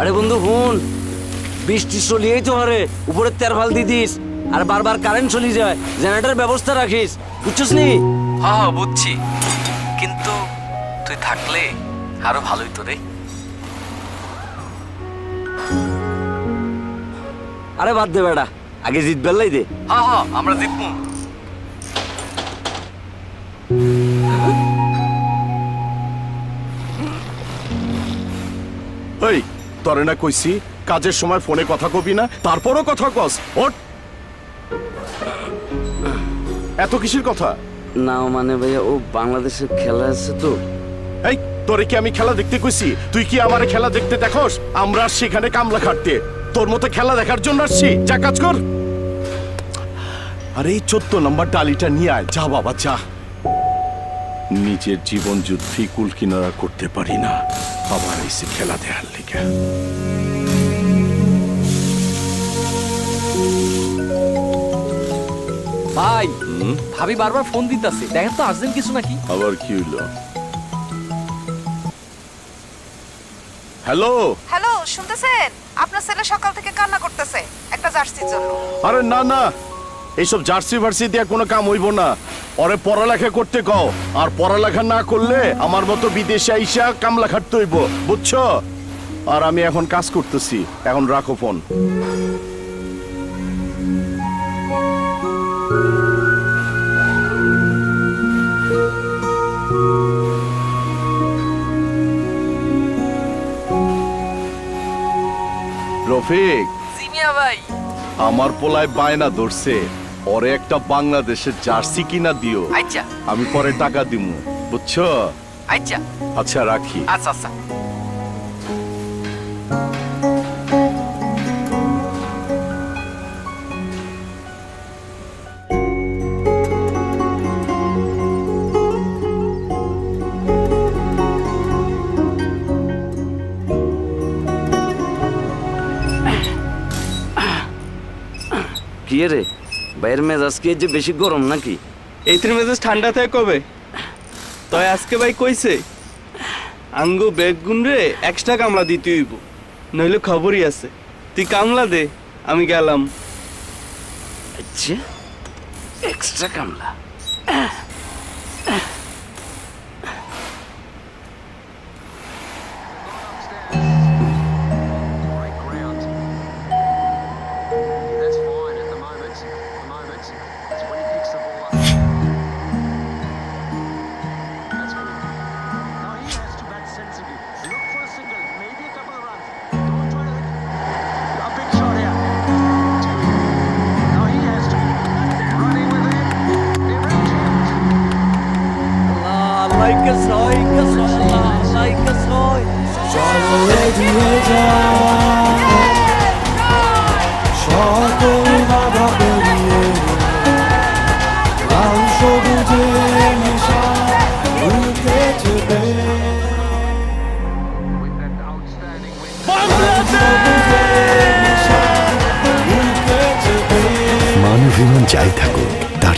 আরে বন্ধু হুন বৃষ্টি চলিয়েই তো হারে উপরে তেরফাল দি দিস। আর বারবার কারেন্ট চলি যায় জেনারেটর ব্যবস্থা রাখিস। বুঝছিস নি? হ্যাঁ হ্যাঁ বুঝছি। কিন্তু তুই থাকলে আরও ভালোই তো রে। আরে বাদ দে বেটা আগে জিত বেল্লাই দে। হ্যাঁ হ্যাঁ আমরা জিতবো। এই তরে না কইছি কাজের সময় ফোনে কথা কবি না তারপরও কথা কস ওট এত কিসের কথা? না মানে ভাইয়া ও বাংলাদেশের খেলা আছে তো। এই তোরে কি আমি খেলা দেখতে কইছি? তুই কি আমার খেলা দেখতে দেখোস? আমরা সেখানে কামলা খাটতে। তোর মতো খেলা দেখার জন্য আসছি। যা কাজ কর। আরে এই চোদ্দ নম্বর ডালিটা নিয়ে আয়। যা বাবা যা। নিজের জীবন যুদ্ধে কুল কিনারা করতে পারি না। আবার এসে খেলা দেখার লেগে। ভাই ভাবি বারবার ফোন দিতেছে। দেখেন তো আর্জেন্ট কিছু নাকি? আবার কি হইল? হ্যালো? হ্যালো শুনতেছেন? আপনার ছেলে সকাল থেকে কান্না করতেছে একটা জার্সির জন্য। আরে না না! এইসব জার্সি ভার্সি দিয়ে কোনো কাম হইব না। ওরে পড়ালেখা করতে কও আর পড়ালেখা না করলে আমার মতো বিদেশে আইসা কামলা খাটতে হইব বুঝছ? আর আমি এখন কাজ করতেছি এখন রাখো ফোন। রফিক ভাই। আমার পোলায় বায়না ধরছে। ওরে একটা বাংলাদেশের জার্সি কিনা দিও। আচ্ছা। আমি পরে টাকা দিমু বুঝছ? আচ্ছা। আচ্ছা রাখি। আচ্ছা আচ্ছা। কি রে? বাইরের মেজাজ কি যে বেশি গরম নাকি? এইতির মেজাজ ঠান্ডা থাকে কবে? তয় আজকে ভাই কইছে আঙ্গু বেগুন রে এক্সট্রা কামলা দিতে হইব নইলে খবরই আছে। তুই কামলা দে আমি গেলাম। আচ্ছা এক্সট্রা কামলা?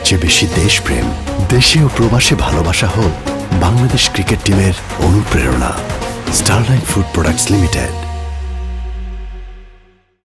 তার চেয়ে বেশি দেশপ্রেম, দেশে ও প্রবাসে ভালোবাসা হোক বাংলাদেশ ক্রিকেট টিমের অনুপ্রেরণা। Starline food products limited.